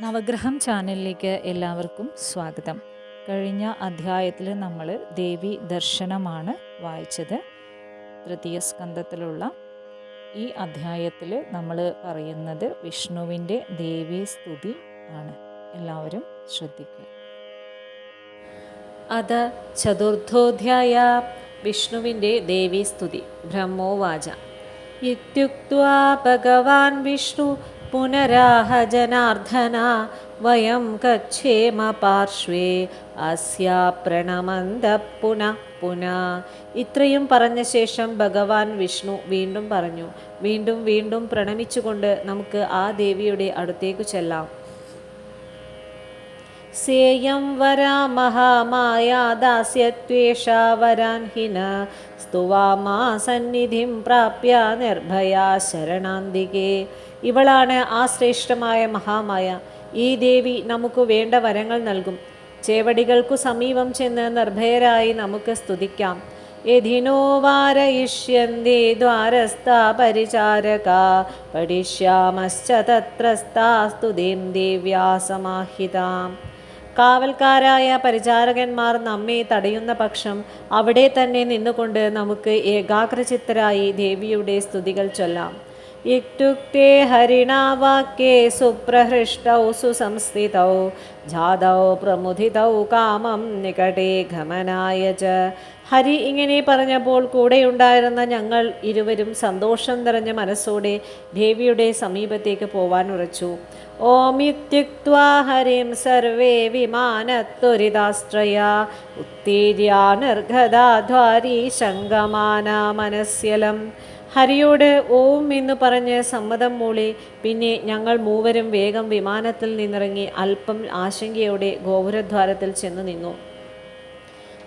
നവഗ്രഹം ചാനലിലേക്ക് എല്ലാവർക്കും സ്വാഗതം. കഴിഞ്ഞ അധ്യായത്തിൽ നമ്മൾ ദേവി ദർശനമാണ് വായിച്ചത്. തൃതീയ സ്കന്ധത്തിലുള്ള ഈ അധ്യായത്തിൽ നമ്മൾ പറയുന്നത് വിഷ്ണുവിന്റെ ദേവി സ്തുതി ആണ്. എല്ലാവരും ശ്രദ്ധിക്കുക. അത് ചതുർത്ഥോധ്യായ വിഷ്ണുവിന്റെ ദേവീസ്തുതി ബ്രഹ്മോവാച. ഇത്യുക്വാ ഭഗവാൻ വിഷ്ണു പുനരാഹ ജനാർദ്ദന വയം കക്ഷേമ പാർശ്വേ അസ്യാ പ്രണമന്ത പുന പുന ഇത്രയും പറഞ്ഞ ശേഷം ഭഗവാൻ വിഷ്ണു വീണ്ടും പറഞ്ഞു. വീണ്ടും വീണ്ടും പ്രണമിച്ചുകൊണ്ട് നമുക്ക് ആ ദേവിയുടെ അടുത്തേക്ക് ചെല്ലാം. വരാ മഹാമായ ദാസ്യത്വേഷാ വരാൻ ഹിന സ്തുവാമാ സന്നിധിം പ്രാപ്യ നിർഭയാ ശരണാന്തികേ. ഇവളാണ് ആ ശ്രേഷ്ഠമായ മഹാമായ. ഈ ദേവി നമുക്ക് വേണ്ട വരങ്ങൾ നൽകും. ചേവടികൾക്കു സമീപം ചെന്ന് നിർഭയരായി നമുക്ക് സ്തുതിക്കാം. യഥിനോ വാരയിഷ്യന്തി ദ്വാരസ്ഥാ പരിചാരക. പഠിഷ്യാമശ്ച തത്രസ്ഥാ സ്തുതിം ദേവ്യാ സമാഹിതാം കാവൽക്കാരായ പരിചാരകന്മാർ നമ്മെ തടയുന്ന പക്ഷം അവിടെ തന്നെ നിന്നുകൊണ്ട് നമുക്ക് ഏകാഗ്രചിത്തരായി ദേവിയുടെ സ്തുതികൾ ചൊല്ലാം. ഇക്തുക്തേ ഹരിണാവാക്യേ സുപ്രഹൃഷ്ടൗ സുസംസ്ഥിതൗ ജാതൗ പ്രമുദിതൗ കാമം നികടേ ഗമനായ ച. ഹരി ഇങ്ങനെ പറഞ്ഞപ്പോൾ കൂടെയുണ്ടായിരുന്ന ഞങ്ങൾ ഇരുവരും സന്തോഷം നിറഞ്ഞ മനസ്സോടെ ദേവിയുടെ സമീപത്തേക്ക് പോവാൻ ഉറച്ചു. ഓമിത്യുക്വാ ഹരിം സർവേ വിമാനത്വരിതാശ്രയ ഉത്തേര്യാ നിർഗതാധ്വാരി ശങ്കമാന മനസ്യലം. ഹരിയോട് ഓം എന്ന് പറഞ്ഞ് സമ്മതം മൂളി പിന്നെ ഞങ്ങൾ മൂവരും വേഗം വിമാനത്തിൽ നിന്നിറങ്ങി അല്പം ആശങ്കയോടെ ഗോപുരദ്വാരത്തിൽ ചെന്നു നിന്നു.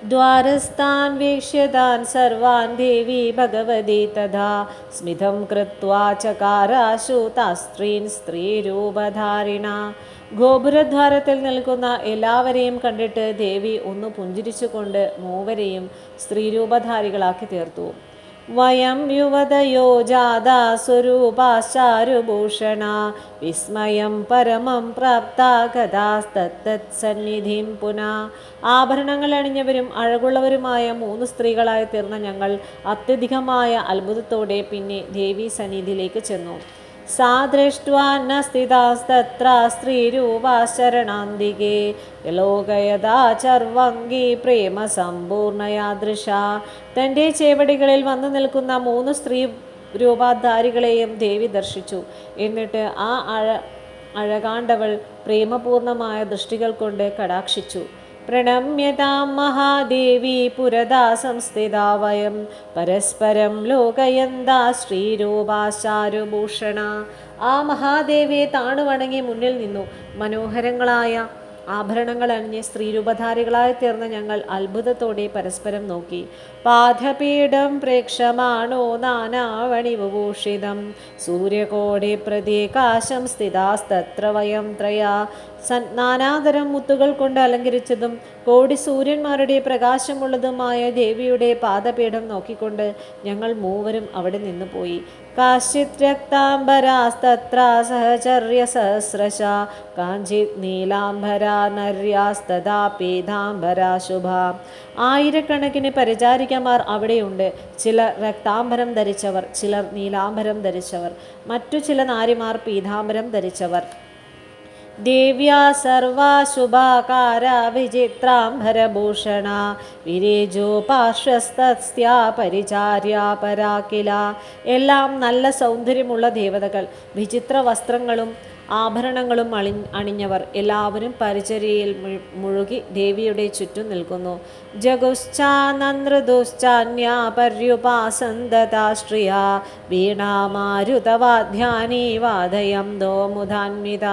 ദ്വാരസ്ഥാൻ വീക്ഷ്യതാൻ സർവാൻ देवी ഭഗവതി തഥാ. സ്മിതം കൃത്വാ ചകാരാശു താസ്ത്രീൻ സ്ത്രീരൂപധാരിണ. ഗോപുരദ്വാരത്തിൽ നിൽക്കുന്ന എല്ലാവരെയും കണ്ടിട്ട് ദേവി ഒന്ന് പുഞ്ചിരിച്ചുകൊണ്ട് മൂവരെയും സ്ത്രീരൂപധാരികളാക്കി തീർത്തു. വയം യുവതയോ ജാതാ സ്വരൂപാശാരുഭൂഷണ. വിസ്മയം പരമം പ്രാപ്ത ഗതാസ്തത്തത് സന്നിധിം പുന. ആഭരണങ്ങൾ അണിഞ്ഞവരും അഴകുള്ളവരുമായ മൂന്ന് സ്ത്രീകളായി തീർന്ന ഞങ്ങൾ അത്യധികമായ അത്ഭുതത്തോടെ പിന്നെ ദേവീ സന്നിധിയിലേക്ക് ചെന്നു. ന സ്ഥിതാസ്തത്ര സ്ത്രീരൂപാ ശരണാന്തികേ. ലോകയതാ ചർവങ്കി പ്രേമ സമ്പൂർണയാദൃശ തന്റെ ചേവടികളിൽ വന്നു നിൽക്കുന്ന മൂന്ന് സ്ത്രീ രൂപാധാരികളെയും ദേവി ദർശിച്ചു. എന്നിട്ട് ആ അഴ അഴകാണ്ടവൾ പ്രേമപൂർണമായ ദൃഷ്ടികൾ കൊണ്ട് കടാക്ഷിച്ചു. പ്രണമ്യതാം മഹാദേവി പുരതാ സംസ്ഥിതാ വയം. പരസ്പരം ലോകയന്താ ശ്രീരൂപാശാരുഭൂഷണ. ആ മഹാദേവിയെ താണുവണങ്ങി മുന്നിൽ നിന്നു. മനോഹരങ്ങളായ ആഭരണങ്ങൾ അണിഞ്ഞ് സ്ത്രീരൂപധാരികളായി തീർന്ന ഞങ്ങൾ അത്ഭുതത്തോടെ പരസ്പരം നോക്കി. പാദപീഠം പ്രേക്ഷമാണോ നാനാവണിവിഭൂഷിതം സൂര്യകോടി പ്രതീകാശം സ്ഥിതാസ്തത്ര വയം ത്രയാ. നാനാതരം മുത്തുകൾ കൊണ്ട് അലങ്കരിച്ചതും കോടി സൂര്യന്മാരുടെ പ്രകാശമുള്ളതുമായ ദേവിയുടെ പാദപീഠം നോക്കിക്കൊണ്ട് ഞങ്ങൾ മൂവരും അവിടെ നിന്ന് പോയി. കാശ്ചിത് രക്താംബരാസ്തത്ര സഹചര്യ സഹസ്രശ കാഞ്ചിത് നീലാംബരാ പീതാംബരാ ശുഭ. ആയിരക്കണക്കിന് പരിചാരികമാർ അവിടെയുണ്ട്. ചിലർ രക്താംബരം ധരിച്ചവർ ചിലർ നീലാംബരം ധരിച്ചവർ. മറ്റു ചില നാരിമാർ പീതാംബരം ധരിച്ചവർ. ദേവ്യാ സർവാശുഭാകാര വിചിത്രാംബരഭൂഷണ വിരേജോ പാർശ്വസ്തസ്യാ പരിചാര്യ പരാക്കില. എല്ലാം നല്ല സൗന്ദര്യമുള്ള ദേവതകൾ വിചിത്ര വസ്ത്രങ്ങളും ആഭരണങ്ങളും അണി അണിഞ്ഞവർ എല്ലാവരും പരിചര്യയിൽ മുഴുകി ദേവിയുടെ ചുറ്റും നിൽക്കുന്നു. ജഗുശ്ചാനൃദുശ്ചാന്യ വീണാമാരുതവാധ്യാനീ വാദയം ദോമുധാന്വിത.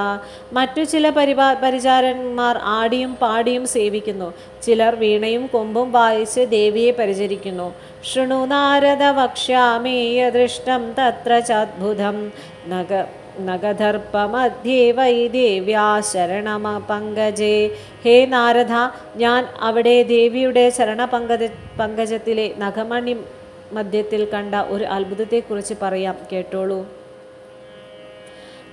മറ്റു ചില പരിപാ പരിചാരന്മാർ ആടിയും പാടിയും സേവിക്കുന്നു. ചിലർ വീണയും കൊമ്പും വായിച്ച് ദേവിയെ പരിചരിക്കുന്നു. ശൃണു നാരദ വക്ഷ്യാമി യദൃഷ്ടം തത്ര ചദ്ഭുതം നഗ നഗധർപ്പമധ്യേ വൈ ദേവ്യാ ശരണമ പങ്കജേ ഹേ നാരദ ഞാൻ അവിടെ ദേവിയുടെ ശരണപങ്കജ പങ്കജത്തിലെ നഖമണി മധ്യത്തിൽ കണ്ട ഒരു അത്ഭുതത്തെക്കുറിച്ച് പറയാം. കേട്ടോളൂ.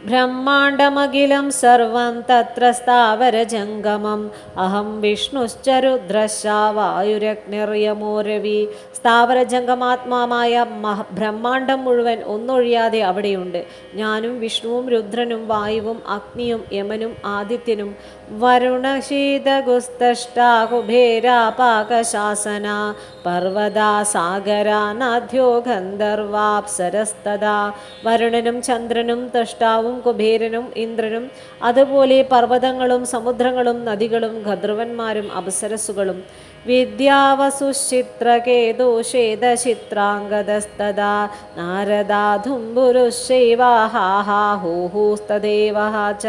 ബ്രഹ്മാണ്ടമഖിലം സർവം തത്ര സ്ഥാവരജംഗമം. അഹം വിഷ്ണുശ്ച രുദ്രശ്ച വായുരഗ്നിർയമോ രവി സ്ഥാവരജംഗമാത്മാമായ മഹ ബ്രഹ്മാണ്ടം മുഴുവൻ ഒന്നൊഴിയാതെ അവിടെയുണ്ട്. ഞാനും വിഷ്ണുവും രുദ്രനും വായുവും അഗ്നിയും യമനും ആദിത്യനും വരുണശീതഗുസ്തഷ്ടാകുഭേരാപാകശാസന പർവതാ സാഗരാനാദ്യോ ഗന്ധർവാപ്സരസ്തദാ വരുണനും ചന്ദ്രനും തഷ്ടാവും കുബേരനും ഇന്ദ്രനും അതുപോലെ പർവതങ്ങളും സമുദ്രങ്ങളും നദികളും ഖദ്രുവന്മാരും അപ്സരസ്സുകളും. വിദ്യാവസുശ്ചിത്രകേതുഷേദചിത്രാംഗതസ്തദാ നാരദാധുംബുരുശൈവാഹാഹൂഹൂസ്തദേവ च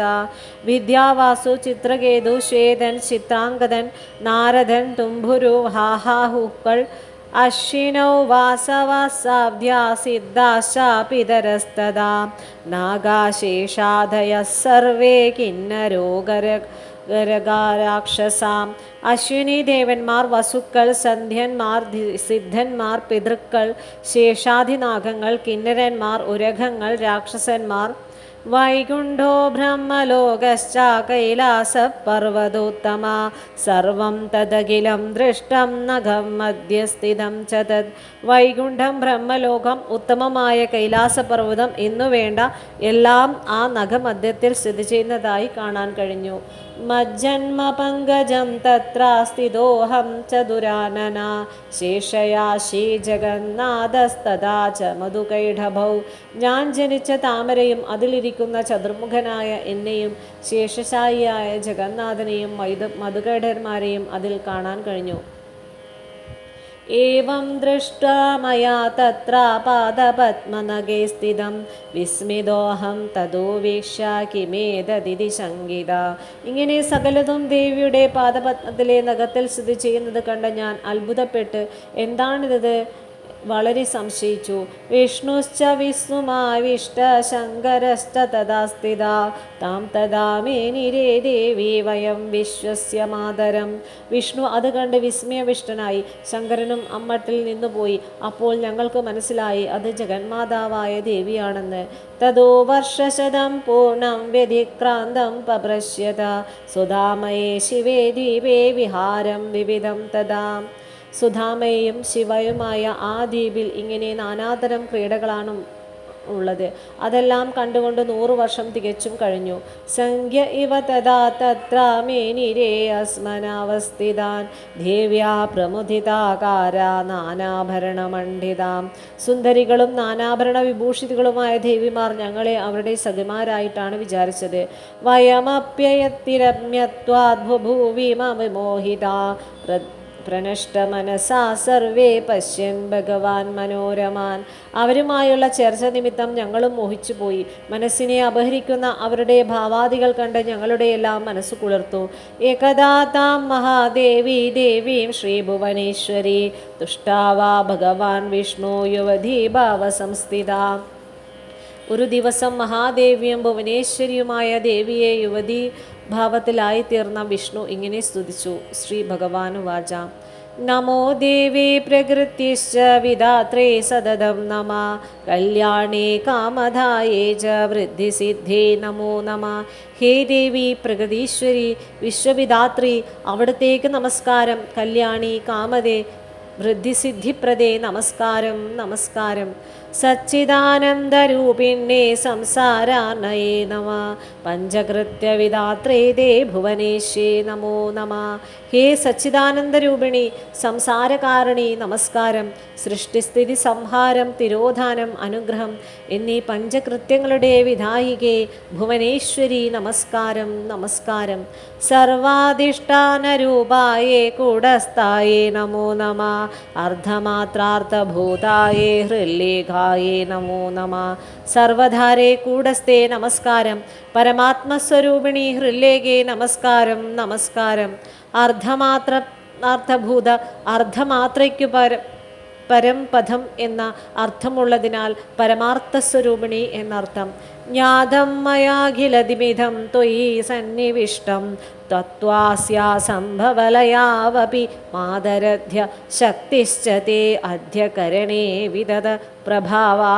विद्यावासु ചിത്രകേതു चित्राङ्गदन् नारदन् നാരദൻ തുംഭുരു അശ്വിനോ അശ്വിനൗ വാസവസാബ്ധ്യാ സിദ്ധാശ്ചാപിതരസ്തദാ നാഗാശേഷാദയഃ സർവേ കിന്നരോഗര ഗരകാരാക്ഷസാം അശ്വിനി ദേവന്മാർ വസുക്കൾ സന്ധ്യന്മാർ സിദ്ധന്മാർ പിതൃക്കൾ ശേഷാധിനാഗങ്ങൾ കിന്നരന്മാർ ഉരഗങ്ങൾ രാക്ഷസന്മാർ. വൈകുണ്ഠോ ബ്രഹ്മലോകശ്ച കൈലാസ പർവതോത്തമ സർവം തദഖിലം ദൃഷ്ടം നഖം മധ്യസ്ഥിതം ച തദ് വൈകുണ്ഠം ബ്രഹ്മലോകം ഉത്തമമായ കൈലാസപർവതം എന്നു വേണ്ട എല്ലാം ആ നഖമധ്യത്തിൽ സ്ഥിതി ചെയ്യുന്നതായി കാണാൻ കഴിഞ്ഞു. മജ്ജന്മ പങ്കജം തത്ര സ്ഥിതോഹം ചതുരാനന ശേഷയാശി ജഗന്നാഥസ്തഥാ ച മധുകൈഢഭൗ ഞാൻ ജനിച്ച താമരയും അതിലിരിക്കുന്ന ചതുർമുഖനായ എന്നെയും ശേഷശായിയായ ജഗന്നാഥനെയും മൈത മധുകൈഢന്മാരെയും അതിൽ കാണാൻ കഴിഞ്ഞു. एवं दृष्ट्वा मया तत्र पादपद्मनगे स्थितं വിസ്മിതോഹം തതോവീക്ഷ്യ കിമേതതിഥി ശങ്കിത ഇങ്ങനെ സകലതും ദേവിയുടെ പാദപത്മത്തിലെ നഖത്തിൽ സ്ഥിതി ചെയ്യുന്നത് കണ്ട ഞാൻ അത്ഭുതപ്പെട്ട് എന്താണിത് വളരെ സംശയിച്ചു. വിഷ്ണുശ്ച വിസ്തുമാവിഷ്ട ശങ്കരശ്ച തഥാസ്ഥിത. താം തഥാ മേനിരേ ദേവി വയം വിശ്വസ്യ മാതരം. വിഷ്ണു അത് കണ്ട് വിസ്മയവിഷ്ടനായി. ശങ്കരനും അമ്മട്ടിൽ നിന്നു പോയി. അപ്പോൾ ഞങ്ങൾക്ക് മനസ്സിലായി അത് ജഗന്മാതാവായ ദേവിയാണെന്ന്. തതോ വർഷശതം പൂർണം വ്യതിക്രാന്തം പപ്രശ്യത സുധാമയേ ശിവേ ദ്വീപേ വിഹാരം വിവിധം തഥാ. സുധാമയും ശിവയുമായ ആ ദ്വീപിൽ ഇങ്ങനെ നാനാതരം ക്രീഡകളാണ് ഉള്ളത്. അതെല്ലാം കണ്ടുകൊണ്ട് നൂറു വർഷം തികച്ചും കഴിഞ്ഞു. സംഖ്യ ഇവ തഥാ തത്ര മേനിരേ അസ്മനാവസ്ഥിതാൻ. ദേവ്യാ പ്രമുദിതാകാര നാനാഭരണമണ്ഡിതാം. സുന്ദരികളും നാനാഭരണ വിഭൂഷിതകളുമായ ദേവിമാർ ഞങ്ങളെ അവരുടെ സതിമാരായിട്ടാണ് വിചാരിച്ചത്. വയമപ്യയത്തിരമ്യത്വാദ്ഭുഭൂവി വിമോഹിത പ്രനഷ്ടമനസാ സർവേ പശ്യൻ ഭഗവാൻ മനോരമാൻ. അവരുമായുള്ള ചർച്ച നിമിത്തം ഞങ്ങളും മോഹിച്ചുപോയി മനസ്സിനെ അപഹരിക്കുന്ന അവരുടെ ഭാവാദികൾ കണ്ട് ഞങ്ങളുടെ എല്ലാം മനസ്സ് കുളിർത്തു. ഏകദാ താം മഹാദേവി ദേവീം ശ്രീഭുവനേശ്വരി തുഷ്ടാവാ ഭഗവാൻ വിഷ്ണു യുവധീ ഭാവസംസ്ഥിത. ഒരു ദിവസം മഹാദേവിയും ഭുവനേശ്വരിയുമായ ദേവിയെ യുവതി ഭാവത്തിലായി തീർന്ന വിഷ്ണു ഇങ്ങനെ സ്തുതിച്ചു. ശ്രീ ഭഗവാനു വാച. നമോ ദേവി പ്രകൃതിശ്ച വിധാത്രേ സതതം നമ. കല്യാണേ കാമധായേ ച വൃദ്ധിസിദ്ധേ നമോ നമ. ഹേ ദേവി പ്രകൃതീശ്വരി വിശ്വവിധാത്രി അവിടത്തേക്ക് നമസ്കാരം. കല്യാണി കാമതേ വൃദ്ധിസിദ്ധിപ്രദേ നമസ്കാരം നമസ്കാരം. സച്ചിദാനന്ദരൂപിണ്യേ സംസാരാനയേ നമ. പഞ്ചകൃത്യവിധാത്രേ ദേ ഭുവനേശ്വേ നമോ നമ. ഹേ സച്ചിദാനന്ദരൂപിണി സംസാരകാരണി നമസ്കാരം. സൃഷ്ടിസ്ഥിതി സംഹാരം തിരോധാനം അനുഗ്രഹം എന്നീ പഞ്ചകൃത്യങ്ങളുടെ വിധായികെ ഭുവനേശ്വരി നമസ്കാരം നമസ്കാരം. സർവാധിഷ്ഠാനരൂപായേ കൂടസ്ഥായേ നമോ നമ. അർദ്ധമാത്രാർത്ഥഭൂതായേ ഹൃല്ലേഖായേ നമോ നമ. സർവധാരേ കൂടസ്ഥേ നമസ്കാരം. പരമാത്മസ്വരൂപിണി ഹൃല്ലേഖേ നമസ്കാരം നമസ്കാരം. അർദ്ധമാത്ര അർത്ഥഭൂത അർദ്ധമാത്രയ്ക്കു പര പരംപഥം എന്ന അർത്ഥമുള്ളതിനാൽ പരമാർത്ഥസ്വരൂപിണി എന്നർത്ഥം. ജ്ഞാതം മയാഖിലതിമിതം ത്വയി സന്നിവിഷ്ടം. तत्त्वास्या संभवलयावपि मादरध्य शक्तिश्च ते अध्यकरणे विदत प्रभावा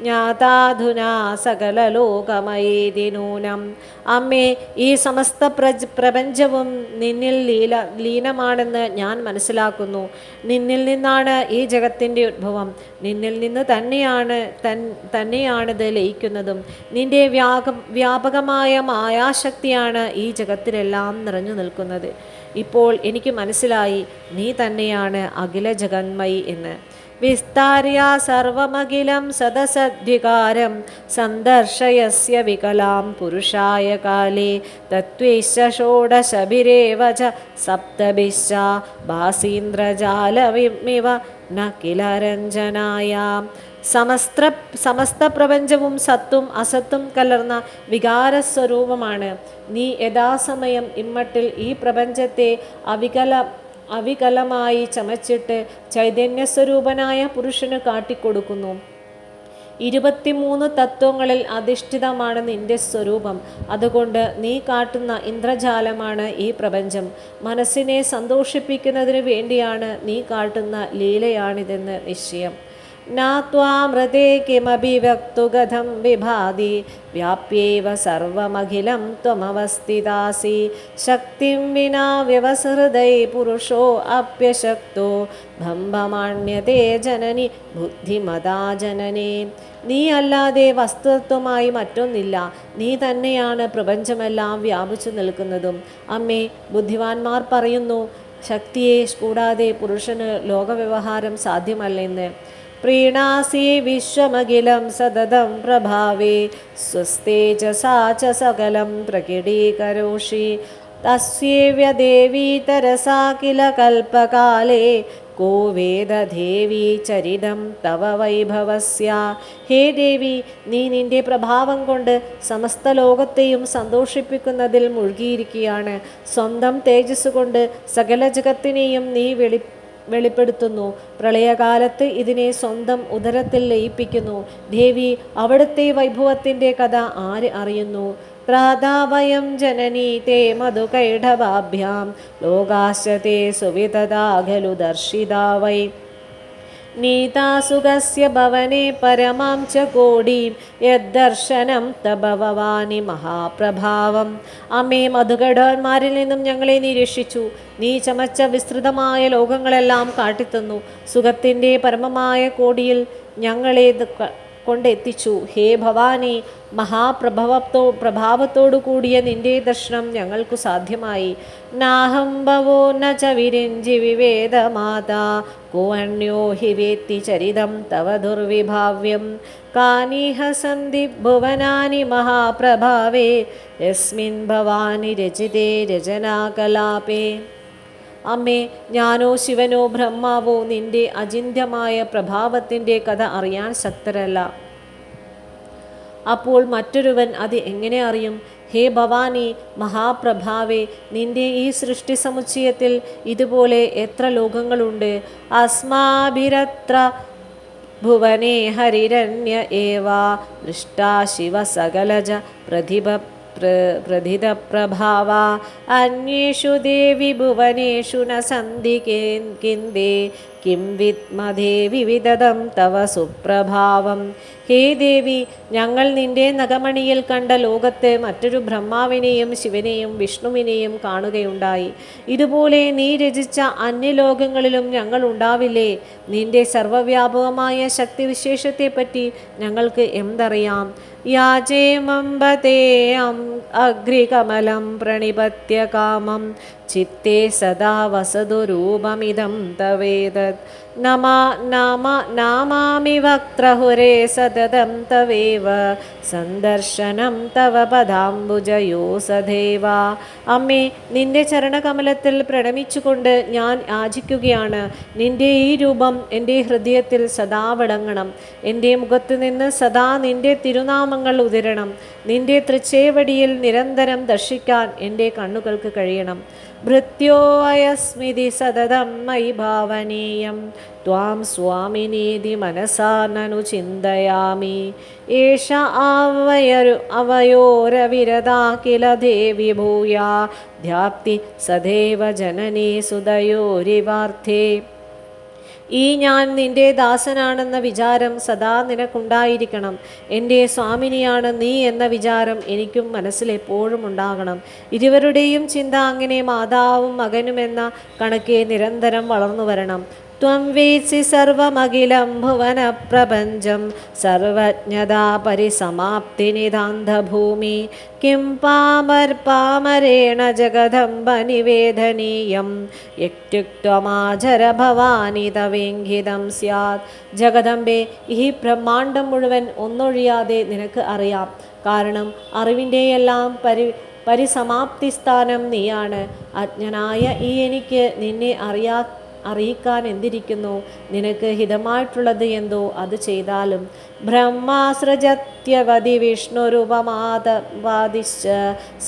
ജ്ഞാതാധുനാ സകലലോകമയേതി നൂനം അമ്മേ ഈ സമസ്ത പ്രജ് പ്രപഞ്ചവും നിന്നിൽ ലീല ലീനമാണെന്ന് ഞാൻ മനസ്സിലാക്കുന്നു. നിന്നിൽ നിന്നാണ് ഈ ജഗത്തിന്റെ ഉത്ഭവം. നിന്നിൽ നിന്ന് തന്നെയാണ് തൻ തന്നെയാണിത് ലയിക്കുന്നതും. നിന്റെ വ്യാപ വ്യാപകമായ മായാശക്തിയാണ് ഈ ജഗത്തിലെല്ലാം നിറഞ്ഞു നിൽക്കുന്നത്. ഇപ്പോൾ എനിക്ക് മനസ്സിലായി നീ തന്നെയാണ് അഖില ജഗന്മയി എന്ന്. വിസ്താര്യ സർവമഖിലം സദസദ്വികാരം. സന്ദർശയസ്യ വികലാം പുരുഷായ കാലേ. തത്വേശ്ച ഷോഡശഭിരേവ ച സപ്തഭിശ്ച. ഭാസീന്ദ്രജാലവിമിവ ന കില രഞ്ജനായാം സമസ്ത സമസ്ത പ്രപഞ്ചവും സത്തും അസത്തും കലർന്ന വികാരസ്വരൂപമാണ്. നീ യഥാസമയം ഇമ്മട്ടിൽ ഈ പ്രപഞ്ചത്തെ അവികല അവികലമായി ചമച്ചിട്ട് ചൈതന്യസ്വരൂപനായ പുരുഷന് കാട്ടിക്കൊടുക്കുന്നു. ഇരുപത്തിമൂന്ന് തത്വങ്ങളിൽ അധിഷ്ഠിതമാണ് നിന്റെ സ്വരൂപം. അതുകൊണ്ട് നീ കാട്ടുന്ന ഇന്ദ്രജാലമാണ് ഈ പ്രപഞ്ചം. മനസ്സിനെ സന്തോഷിപ്പിക്കുന്നതിന് വേണ്ടിയാണ് നീ കാട്ടുന്ന ലീലയാണിതെന്ന് നിശ്ചയം. വ്യക്തുഗതം വിഭാതി വ്യാപ്യേവ സർവമഖിലം ത്വമവസ്ഥിതാസി ശക്തിം വിനാ വ്യവസൃതൈ പുരുഷോ അപ്യശക്തോ ഭംഭമാണ്യതേ ജനനി ബുദ്ധിമതാ ജനനേ നീ അല്ലാതെ വസ്തുത്വമായി മറ്റൊന്നില്ല. നീ തന്നെയാണ് പ്രപഞ്ചമെല്ലാം വ്യാപിച്ചു നിൽക്കുന്നതും. അമ്മേ ബുദ്ധിവാന്മാർ പറയുന്നു ശക്തിയെ കൂടാതെ പുരുഷന് ലോകവ്യവഹാരം സാധ്യമല്ലെന്ന്. പ്രീണാസി വിശ്വമഖിലം സതതം പ്രഭാവേ സ്വസ്തേ ച സകലം പ്രകടീകരോഷി. തസ്യേവ്യ കില കൽപ്പകാലേ കോ വേദദേവി ചരിതം തവ വൈഭവസ്യ ഹേ ദേവി നീ നിന്റെ പ്രഭാവം കൊണ്ട് സമസ്ത ലോകത്തെയും സന്തോഷിപ്പിക്കുന്നതിൽ മുഴുകിയിരിക്കുകയാണ്. സ്വന്തം തേജസ് കൊണ്ട് സകല ജഗത്തിനെയും നീ വെളി വെളിപ്പെടുത്തുന്നു. പ്രളയകാലത്ത് ഇതിനെ സ്വന്തം ഉദരത്തിൽ ലയിപ്പിക്കുന്നു. ദേവി അവിടുത്തെ വൈഭവത്തിന്റെ കഥ ആര് അറിയുന്നു? പ്രാതാവയം ജനനീ തേ മധുകൈഢവാഭ്യാം ലോകാശ്ചത്തെ തേ ഖലു ദർശിതാ വൈ നീതാസുഖസ്യ ഭവനെ പരമാം ച കോടീം യദ്ദർശനം തഭവാനി മഹാപ്രഭാവം അമ്മേ മധുകടന്മാരിൽ നിന്നും ഞങ്ങളെ നിരീക്ഷിച്ചു. നീ ചമച്ച വിസ്തൃതമായ ലോകങ്ങളെല്ലാം കാട്ടിത്തന്നു. സുഖത്തിന്റെ പരമമായ കോടിയിൽ ഞങ്ങളെ കൊണ്ടെത്തിച്ചു. ഹേ ഭവാനി മഹാപ്രഭവത്തോ പ്രഭാവത്തോടു കൂടിയ നിന്റെ ദർശനം ഞങ്ങൾക്കു സാധ്യമായി. നാഹം ഭവോ ന ച വിരിഞ്ചി വിവേദമാതാ കോ അന്യോ ഹി വേത്തി ചരിതം തവ ദുർവിഭാവ്യം. കാനീഹ സന്ധി ഭുവനാനി മഹാപ്രഭാവേ യസ്മിൻ ഭവാനി രചിതേ രചനാകലാപേ. അമ്മേ ഞാനോ ശിവനോ ബ്രഹ്മാവോ നിന്റെ അചിന്യമായ പ്രഭാവത്തിന്റെ കഥ അറിയാൻ ശക്തരല്ല. അപ്പോൾ മറ്റൊരുവൻ അത് എങ്ങനെ അറിയും? ഹേ ഭവാനി മഹാപ്രഭാവേ നിന്റെ ഈ സൃഷ്ടി സമുച്ചയത്തിൽ ഇതുപോലെ എത്ര ലോകങ്ങളുണ്ട്? അസ്മാഭിരത്ര ഭുവനേ ഹരിരണ്യ ഏവാ ദൃഷ്ടാ ശിവ സകലജ പ്രതിഭ പ്ര പ്രതിതപ്രഭാവ അന്യേഷു ദേവി ഭുവനേഷു ന സന്ധി കേ- കിന്തേ കിം വിദ്മദേവി വിദതം തവ സുപ്രഭാവം. ഹേ ദേവി ഞങ്ങൾ നിന്റെ നഖമണിയിൽ കണ്ട ലോകത്തെ മറ്റൊരു ബ്രഹ്മാവിനെയും ശിവനെയും വിഷ്ണുവിനെയും കാണുകയുണ്ടായി. ഇതുപോലെ നീ രചിച്ച അന്യലോകങ്ങളിലും ഞങ്ങൾ ഉണ്ടാവില്ലേ? നിന്റെ സർവവ്യാപകമായ ശക്തിവിശേഷത്തെപ്പറ്റി ഞങ്ങൾക്ക് എന്തറിയാം? യാചേമംബതേ അം അഗ്രികമലം പ്രണിപത്യ കാമം. ചിത്തേ സദാ വസതു രൂപമിതം തവേദത് വക്ത്രഹുരേ സതതം തവേവ സന്ദർശനം തവ പദാംബുജയോ സദേവ. അമ്മേ നിന്റെ ചരണകമലത്തിൽ പ്രണമിച്ചുകൊണ്ട് ഞാൻ യാചിക്കുകയാണ്. നിന്റെ ഈ രൂപം എന്റെ ഹൃദയത്തിൽ സദാ വിളങ്ങണം എന്റെ മുഖത്ത് നിന്ന് സദാ നിന്റെ തിരുനാമങ്ങൾ ഉതിരണം. നിന്റെ തൃച്ചേവടിയിൽ നിരന്തരം ദർശിക്കാൻ എന്റെ കണ്ണുകൾക്ക് കഴിയണം. ഭൃത്യോ അയസ്മിതി സതതം മൈ ഭാവനീയം. ത്വാം സ്വാമിനീതി മനസാ നനു ചിന്തയാമി. ഏഷ അവയരു അവയോരവിരതാ കില ദേവി ഭൂയാ. ധ്യാപ്തി സദേവ ജനനീ സുതയോരിവാർത്ഥേ. ഈ ഞാൻ നിന്റെ ദാസനാണെന്ന വിചാരം സദാ നിനക്കുണ്ടായിരിക്കണം. എന്റെ സ്വാമിനിയാണ് നീ എന്ന വിചാരം എനിക്കും മനസ്സിലെപ്പോഴും ഉണ്ടാകണം. ഇരുവരുടെയും ചിന്ത അങ്ങനെ മാതാവും മകനുമെന്ന കണക്കെ നിരന്തരം വളർന്നു വരണം സർവമഖിലം ഭുവനപ്രപഞ്ചം സർവജ്ഞതാ പരിസമാപ്തിനിതാന്ധഭൂമി കിം പാമർ പാമരേണ ജഗദംബ നിവേദനീയം യക്തുക്വമാചര ഭവാനി തവേങ്കിതം സ്യാത്. ജഗദംബെ ഈ ബ്രഹ്മാണ്ടം മുഴുവൻ ഒന്നൊഴിയാതെ നിനക്ക് അറിയാം. കാരണം അറിവിന്റെയെല്ലാം പരി പരിസമാപ്തി സ്ഥാനം നീയാണ്. അജ്ഞനായ ഈ എനിക്ക് നിന്നെ അറിയാ അറിയിക്കാൻ എന്തിരിക്കുന്നു? നിനക്ക് ഹിതമായിട്ടുള്ളത് എന്തോ? അത് ചെയ്താലും ബ്രഹ്മാസൃജത്യവതി വിഷ്ണുരുപമാതവാദിശ്ച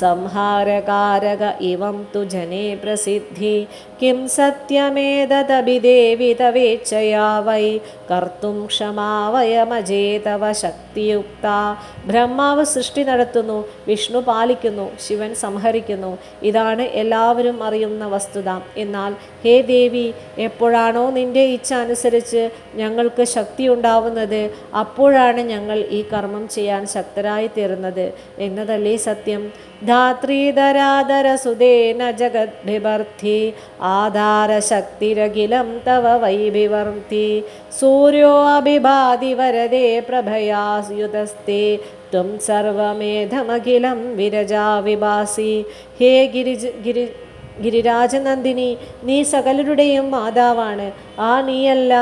സംഹാരകാരക ഇവം തു ജനേ പ്രസിദ്ധി. കിം സത്യമേതദഭിദേവി തവേച്ഛയാ വൈ. കർത്തും ക്ഷമാവയമജേ തവ ശക്തിയുക്ത. ബ്രഹ്മാവ് സൃഷ്ടി നടത്തുന്നു വിഷ്ണു പാലിക്കുന്നു ശിവൻ സംഹരിക്കുന്നു. ഇതാണ് എല്ലാവരും അറിയുന്ന വസ്തുത. എന്നാൽ ഹേ ദേവി എപ്പോഴാണോ നിന്റെ ഇച്ഛ അനുസരിച്ച് ഞങ്ങൾക്ക് ശക്തി ഉണ്ടാവുന്നത് അപ്പോഴാണ് ഞങ്ങൾ ഈ കർമ്മം ചെയ്യാൻ ശക്തരായി തീർന്നത് എന്നതല്ലേ സത്യം? ധാത്രീധരാധര ധാത്രീധരാധരസുതേന ആധാര ആധാരശക്തിരഖിലം തവ വൈഭിവർത്തി. സൂര്യോ അഭിഭാതി വരദേ പ്രഭയായുതസ്തേ ത്വം സർവമേധമഖിലം വിരജാവിഭാസി ഹേ ഗിരിജ ഗിരി ഗിരിരാജനന്ദിനി നീ സകലരുടെയും മാതാവാണ്. ആ നീയല്ല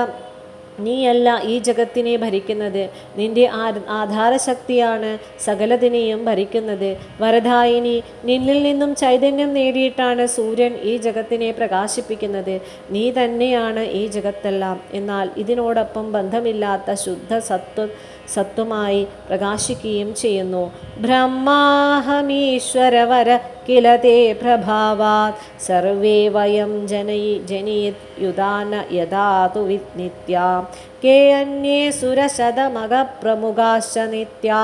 നീയല്ല ഈ ജഗത്തിനെ ഭരിക്കുന്നത്. നിന്റെ ആധാരശക്തിയാണ് സകലതിനെയും ഭരിക്കുന്നത്. വരദായിനി നിന്നിൽ നിന്നും ചൈതന്യം നേടിയിട്ടാണ് സൂര്യൻ ഈ ജഗത്തിനെ പ്രകാശിപ്പിക്കുന്നത്. നീ തന്നെയാണ് ഈ ജഗത്തെല്ലാം. എന്നാൽ ഇതിനോടൊപ്പം ബന്ധമില്ലാത്ത ശുദ്ധ സത്വ സത്വമായി പ്രകാശിക്കുകയും ചെയ്യുന്നു. ബ്രഹ്മാഹമീശ്വരവര കില തേ പ്രഭാവാത്. സർവേ വയം ജനൈ യുദാന യഥാതു നിത്യാ കേ അന്യേ നിത്യാ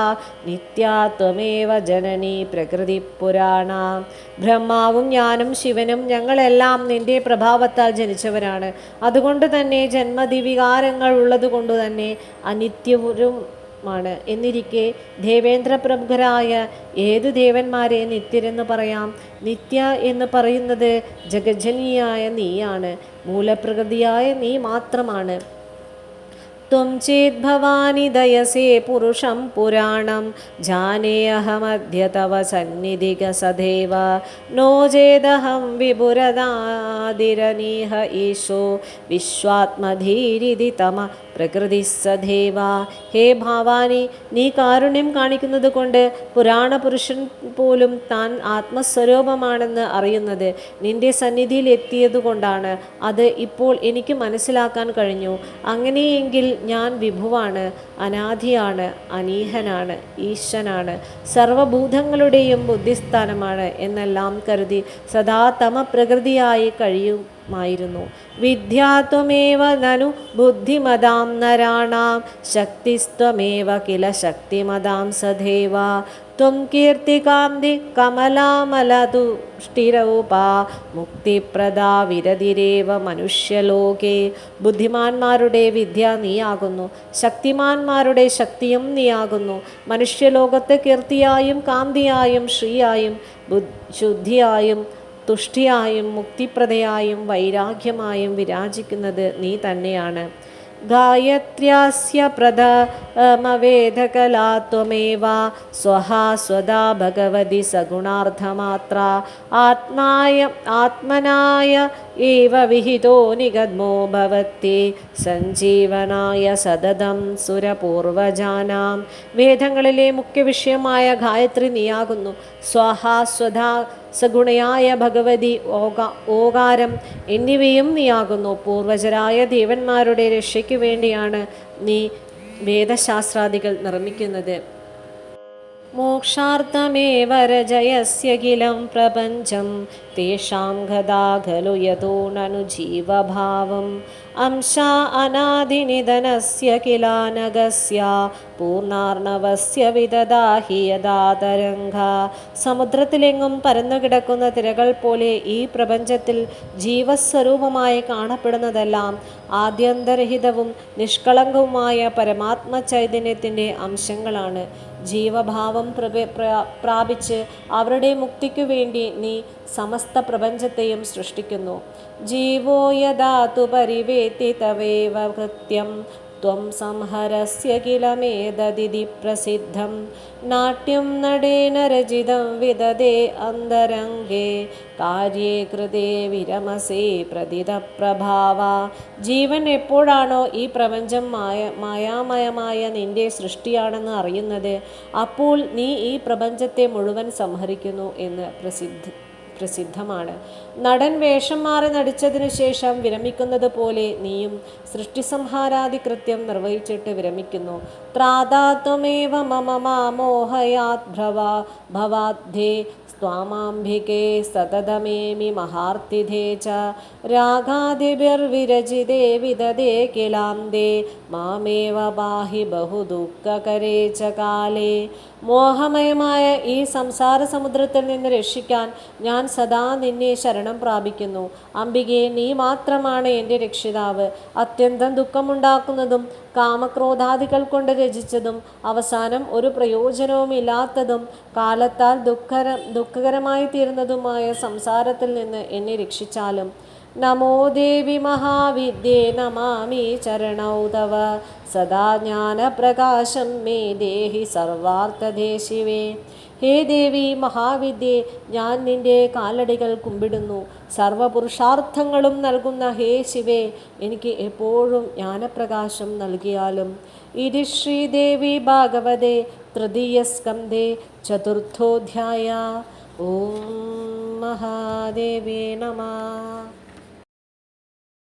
നിത്യാ ത്വമേവ ജനനി പ്രകൃതി പുരാണ ബ്രഹ്മാവും ഞാനും ശിവനും ഞങ്ങളെല്ലാം നിന്റെ പ്രഭാവത്താൽ ജനിച്ചവരാണ്. അതുകൊണ്ട് തന്നെ ജന്മദിവികാരങ്ങൾ ഉള്ളതുകൊണ്ട് തന്നെ അനിത്യവും മാണ് എന്നിരിക്കെ ദേവേന്ദ്ര പ്രമുഖരായ ഏത് ദേവന്മാരെ നിത്യരെന്ന് പറയാം? നിത്യ എന്ന് പറയുന്നത് ജഗജനിയായ നീയാണ്. മൂലപ്രകൃതിയായ നീ മാത്രമാണ്. त्वं चेद् भवानि दयसे पुरुषं पुराणं जानेऽहमद्य तव सन्निधिगसदेव नो चेदहं विभुरदादिरनीह ईशो വിശ്വാത്മധീരിതി തമ പ്രകൃതി സദേവ ഹേ ഭാവാനി നീ കാരുണ്യം കാണിക്കുന്നത് കൊണ്ട് പുരാണ പുരുഷൻ പോലും താൻ ആത്മസ്വരൂപമാണെന്ന് അറിയുന്നത് നിന്റെ സന്നിധിയിൽ എത്തിയതുകൊണ്ടാണ് അത് ഇപ്പോൾ എനിക്ക് മനസ്സിലാക്കാൻ കഴിഞ്ഞു അങ്ങനെയെങ്കിൽ ഞാൻ വിഭുവാണ് അനാദിയാണ് അനീഹനാണ് ഈശ്വനാണ് സർവഭൂതങ്ങളുടെയും ബുദ്ധിസ്ഥാനമാണ് എന്നെല്ലാം കരുതി സദാ തമ പ്രകൃതിയായി കഴിയുമായിരുന്നു വിദ്യാത്വമേവ നനു ബുദ്ധിമതാം നരാണാം ശക്തിസ്ത്വമേവ കില ശക്തിമതാം സദേവ ത്വം കീർത്തികാന്തി കമലാമലതുഷ്ടിരൂപാ മുക്തിപ്രദാ വിരതിരേവ മനുഷ്യലോകേ. ബുദ്ധിമാന്മാരുടെ വിദ്യ നീയാകുന്നു ശക്തിമാന്മാരുടെ ശക്തിയും നീയാകുന്നു. മനുഷ്യലോകത്തെ കീർത്തിയായും കാന്തിയായും ശ്രീയായും ശുദ്ധിയായും തുഷ്ടിയായും മുക്തിപ്രദയായും വൈരാഗ്യമായും വിരാജിക്കുന്നത് നീ തന്നെയാണ്. ഗായത്ര്യാസ്യ പ്രഥമവേദകലാ ത്വമേവ സ്വഹാ സ്വദാ ഭഗവതി സഗുണാർത്ഥമാത്ര ആത്മായ ആത്മനായ ഏവ വിഹിതോ നിഗദ്മോ ഭവത്തി. സഞ്ജീവനായ സതതം സുരപൂർവജാനാം. വേദങ്ങളിലെ മുഖ്യ വിഷയമായ ഗായത്രി നീയാകുന്നു. സ്വഹാ സ്വധാ സഗുണയായ ഭഗവതി ഓകാ ഓകാരം എന്നിവയും നീയാകുന്നു. പൂർവജരായ ദേവന്മാരുടെ രക്ഷയ്ക്കു വേണ്ടിയാണ് നീ വേദശാസ്ത്രാദികൾ നിർമ്മിക്കുന്നത്. മോക്ഷാർത്ഥമേവരജയസ്യഖിലം പ്രപഞ്ചം. തേഷാം ഗതാഖലു യതോണനുജീവഭാവം अंशा अनादिनिधनस्य किलानगस्य പൂർണ്ണാർണവസ്യ വിദദാഹി യഥാ തരംഗ സമുദ്രത്തിലെങ്ങും പരന്നുകിടക്കുന്ന തിരകൾ പോലെ ഈ പ്രപഞ്ചത്തിൽ ജീവസ്വരൂപമായി കാണപ്പെടുന്നതെല്ലാം ആദ്യന്തരഹിതവും നിഷ്കളങ്കവുമായ പരമാത്മ ചൈതന്യത്തിൻ്റെ അംശങ്ങളാണ് ജീവഭാവം പ്രാപിച്ച് അവരുടെ മുക്തിക്കു വേണ്ടി നീ സമസ്ത പ്രപഞ്ചത്തെയും സൃഷ്ടിക്കുന്നു. ജീവോ യഥാതു പരിവേത്തി തവേവ കൃത്യം त्वं संहरस्य किल मेददिति प्रसिद्धं नाट्यं नडेन रचितं विददे अन्तरङ्गे കാര്യേ കൃതേ വിരമസേ പ്രതിതപ്രഭാവ ജീവൻ എപ്പോഴാണോ ഈ പ്രപഞ്ചം മായ മായാമയമായ നിന്റെ സൃഷ്ടിയാണെന്ന് അറിയുന്നത് അപ്പോൾ നീ ഈ പ്രപഞ്ചത്തെ മുഴുവൻ സംഹരിക്കുന്നു എന്ന് പ്രസിദ്ധ പ്രസിദ്ധമാണ്. നടൻ വേഷം മാറി നടിച്ചതിനു ശേഷം വിരമിക്കുന്നത് പോലെ നീയും സൃഷ്ടിസംഹാരാദി കൃത്യം നിർവഹിച്ചിട്ട് വിരമിക്കുന്നു. ത്രാതാത്വമേവ മമ മാമോഹയാത് ഭ്രവ ഭവാധ്യേ സ്വാമാംബികേ സതതമേമി മഹാർത്തിധേ ച രാഗാദിഭിർവിരചിതേ വിദദേ കിലാന്തേ മാമേവ പാഹി ബഹു ദുഃഖകരേ ച കാലേ മോഹമയമായ ഈ സംസാര സമുദ്രത്തിൽ നിന്ന് രക്ഷിക്കാൻ ഞാൻ സദാ നിന്നെ ശരണം പ്രാപിക്കുന്നു. അംബികയെ നീ മാത്രമാണ് എന്റെ രക്ഷിതാവ്. അത്യന്തം ദുഃഖമുണ്ടാക്കുന്നതും കാമക്രോധാദികൾ കൊണ്ട് രചിച്ചതും അവസാനം ഒരു പ്രയോജനവും ഇല്ലാത്തതും കാലത്താൽ ദുഃഖര ദുഃഖകരമായി തീരുന്നതുമായ സംസാരത്തിൽ നിന്ന് എന്നെ രക്ഷിച്ചാലും നമോ ദേവി മഹാവിദ്യേ നമാമി തവ സദാ ജ്ഞാനപ്രകാശം മേ ദേഹി സർവാർത്ഥദേ ശിവേ ഹേ ദേവി മഹാവിദ്യേ ഞാൻ നിന്റെ കാലടികൾ കുമ്പിടുന്നു. സർവപുരുഷാർത്ഥങ്ങളും നൽകുന്ന ഹേ ശിവേ എനിക്ക് എപ്പോഴും ജ്ഞാനപ്രകാശം നൽകിയാലും. ഇതി ശ്രീദേവി ഭാഗവതേ തൃതീയ സ്കന്ധേ ചതുർത്ഥോധ്യായ. ഓം മഹാദേവേ നമ.